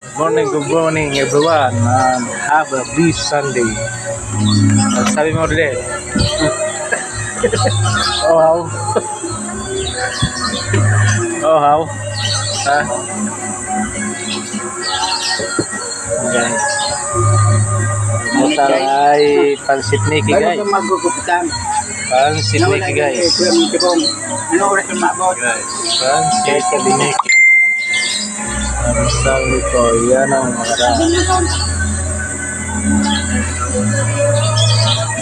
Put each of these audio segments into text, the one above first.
Good morning, good morning everyone. Um, have a blessed Sunday. Uh, sabi mo ulit. oh, how? oh, how? Ha? Okay. Ito ay pansit Bago guys. Pansit Mickey guys. Ano oras yung mabot? Guys, pansit Mickey. Yan ang mga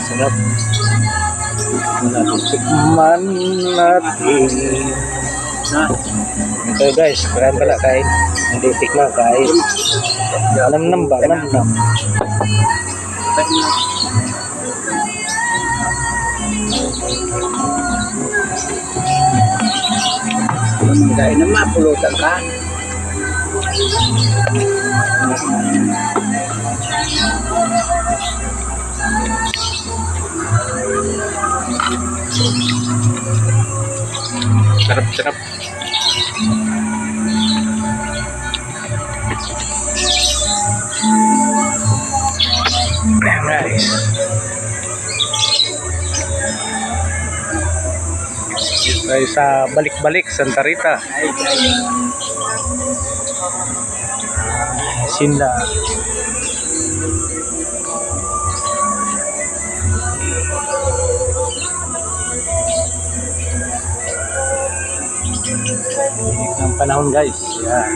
Sarap. Natikman natin. Ito guys, kailan pala kain. Hindi tikman kain. Alam nam ba? Alam nam. Dahil na mapulutan ka. Sarap, sarap. Ayan, guys. Dito tayo sa balik-balik Santa Rita. Ay, ay. Sinda. Init panahon guys. Yan.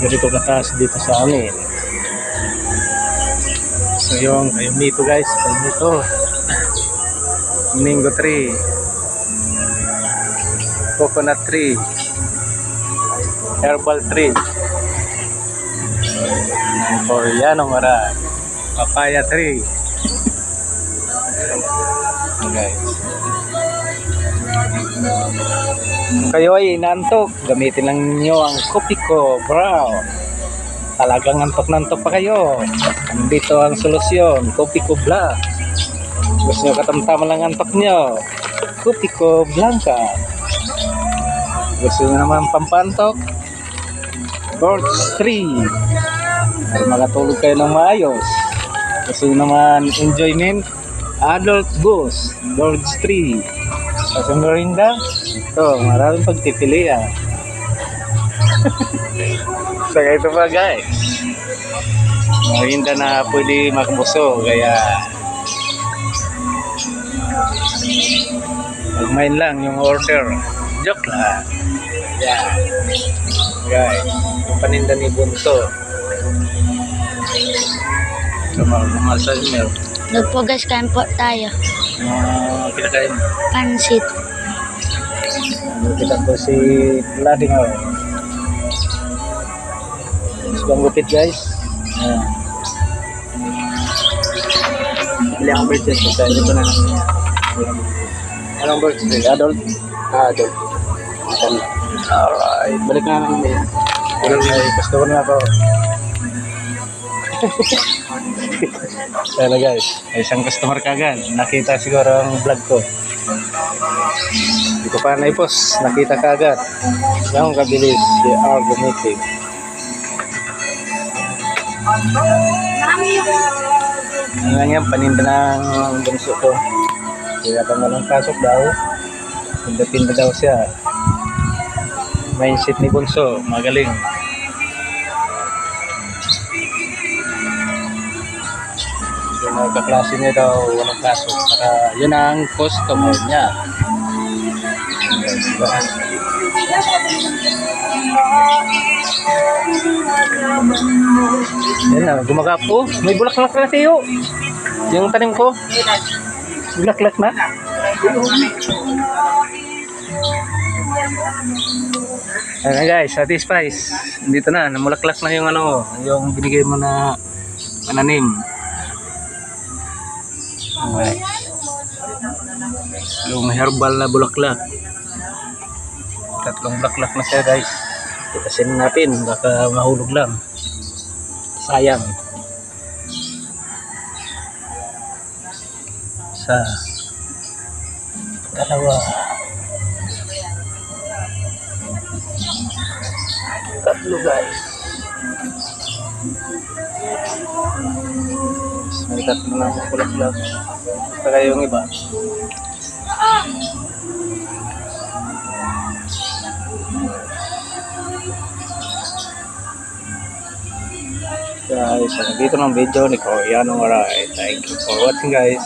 Ganito kataas dito sa amin. Yung kayo nito guys, kayo nito. Mingo tree. Coconut tree. Herbal tree. Koreano mara. Papaya tree. Guys. Kayo ay inantok, gamitin lang niyo ang Kopiko Brown. Talagang antok-nantok pa kayo. Nandito ang solusyon, Kopiko Black. Gusto nyo katamtaman lang antok nyo. Kupiko Blanca. Gusto nyo naman pampantok? Birds 3. Para makatulog kayo ng maayos. Gusto nyo naman enjoyment? Adult Boost. Birds 3. Sa merinda? Ito, maraming pagpipilian. Saka ito pa guys. Merinda na pwede makabuso. Kaya Pagmain lang yung order. Joke lang. Yan. Guys, yung paninda ni Bunto. Sa mga salmer. Nagpugas kain po tayo. Mga kinakain. Pansit. Kita ko si Vlading Sebang gupit guys. Ayan. Bili akong birthday ko sa ito na lang. Anong birthday? Adult? Ah. Masan. Alright. Balik na lang din. Pero ay customer na ako. Ayan na guys, isang customer kagad. Nakita siguro ang vlog ko. Hindi ko pa naipos, nakita kagad. Ganun kabilis si R. Gumiti. Ano lang yan, paninda ng bunso ko. Kaya pang walang pasok daw. Pinda-pinda daw siya. Mindset ni Bunso, magaling. Yung kaklase niya daw, walang pasok. Para yun ang customer niya. Yan na, gumagap. Oh, may bulaklak na siyo. Yung tanim ko. Bulaklak na. Ayan guys, satisfied. Dito na, namulaklak na yung ano, yung binigay mo na pananim. Okay. Yung herbal na bulaklak. Tatlong bulaklak na siya guys. Titasin natin, baka mahulog lang. Sayang. Sa Dalawa. Tatlo guys. May tatlo na kulak-kulak. Saka yung iba. Guys, so dito ng video ni Koreano Maray. Thank you for watching guys.